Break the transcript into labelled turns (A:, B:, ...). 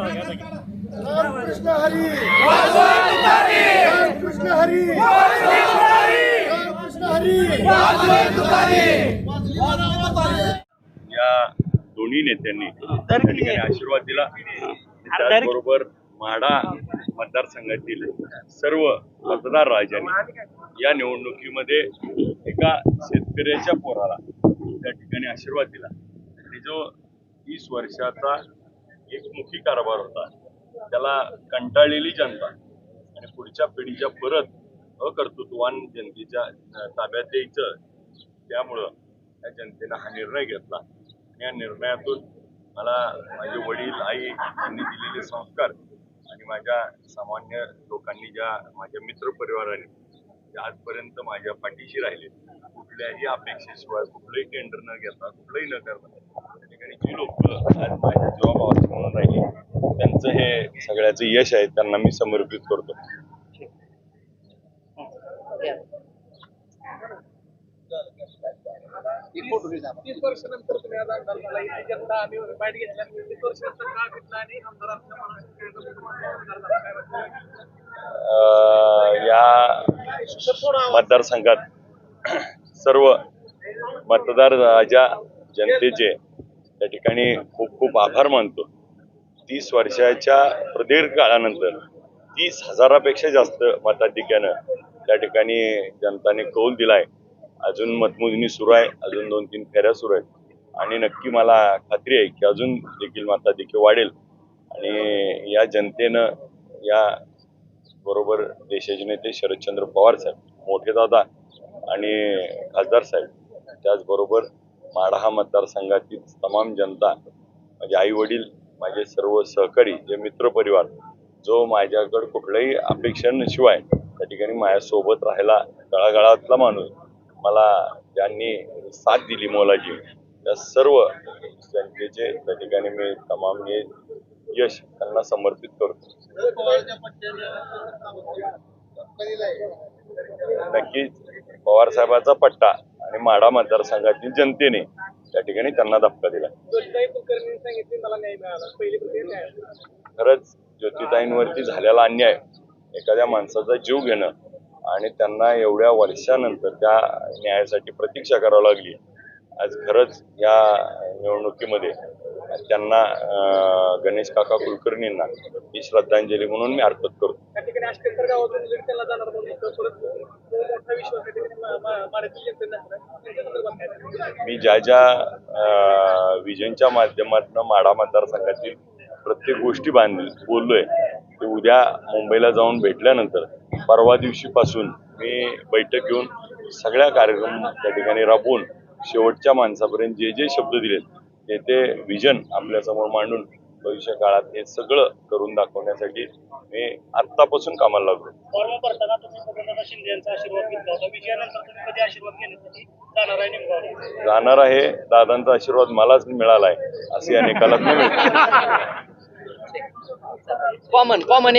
A: हरी. हरी. हरी.
B: या दोन्ही नेत्यांनी त्या ठिकाणी आशीर्वाद दिला. त्याचबरोबर म्हाडा मतदारसंघातील सर्व मतदार राजांनी या निवडणुकीमध्ये एका शेतकऱ्याच्या पोराला त्या ठिकाणी आशीर्वाद दिला. आणि जो तीस वर्षाचा एकमुखी कारभार होता. त्याला कंटाळलेली जनता आणि पुढच्या पिढीच्या परत अकर्तृत्वान जनतेच्या ताब्यात द्यायचं. त्यामुळं त्या जनतेनं हा निर्णय घेतला. आणि या निर्णयातून मला माझे वडील आई यांनी दिलेले संस्कार आणि माझ्या सामान्य लोकांनी ज्या माझ्या मित्रपरिवाराने जे आजपर्यंत माझ्या पाठीशी राहिले कुठल्याही अपेक्षेशिवाय कुठलंही टेंडर न घेता कुठलंही न करता त्या ठिकाणी जी लोक आज माझ्या जॉब म्हणून राहिले त्यांचं हे सगळ्याचं यश आहे त्यांना मी समर्पित करतो. या मतदारसंघात सर्व मतदार ज्या जनतेचे त्या ठिकाणी खूप खूप आभार मानतो. तीस वर्षाच्या प्रदीर्घ काळानंतर तीस हजारापेक्षा जास्त मताधिक्यानं त्या ठिकाणी जनताने कौल दिलाय. अजून मतमोजणी सुरू आहे अजून दोन तीन फेऱ्या सुरू आहेत. आणि नक्की मला खात्री आहे की अजून देखील मताधिक्य वाढेल. आणि या जनतेनं या बरोबर देशाचे नेते शरदचंद्र पवार साहेब मोठे दादा आणि खासदार साहेब त्याचबरोबर माढा हा मतदारसंघातील तमाम जनता म्हणजे आई वडील माझे सर्व सहकारी जे मित्रपरिवार जो माझ्याकडे कुठल्याही अपेक्षांशिवाय त्या ठिकाणी माझ्यासोबत राहायला तळागाळातला माणूस मला ज्यांनी साथ दिली मोलाची त्या सर्व जनतेचे त्या ठिकाणी मी तमाम हे यश त्यांना समर्पित करतो. नक्कीच पवार साहेबाचा पट्टा आणि माढा मतदारसंघातील जनतेने त्या ठिकाणी त्यांना धक्का दिला. खरंच ज्योतिताईंवरती झालेला अन्याय एखाद्या माणसाचा जीव घेणं आणि त्यांना एवढ्या वर्षानंतर त्या न्यायासाठी प्रतीक्षा करावी लागली. आज खरंच या निवडणुकीमध्ये त्यांना गणेश काका कुलकर्णींना ही श्रद्धांजली म्हणून मी अर्पण करतो.
C: मा-
B: ज्या ज्या विजनच्या माध्यमातून माढा मतदारसंघातील प्रत्येक गोष्टी बांध बोललोय ते उद्या मुंबईला जाऊन भेटल्यानंतर परवा दिवशीपासून मी बैठक घेऊन सगळ्या कार्यक्रम त्या ठिकाणी राबवून शेवटच्या माणसापर्यंत जे जे शब्द दिलेत ते ते विजन आपल्यासमोर मांडून भविष्य काळात हे सगळं करून दाखवण्यासाठी मी आत्तापासून कामाला लागलो.
C: फॉर्म भरताना तुम्ही बघा शिंदे यांचा आशीर्वाद घेतला होता. विजयानंतर तुम्ही कधी आशीर्वाद घेण्यासाठी जाणार आहे नेमकं?
B: जाणार आहे. दादांचा आशीर्वाद मलाच मिळालाय. असे या निकालात
D: कॉमन कॉमन एक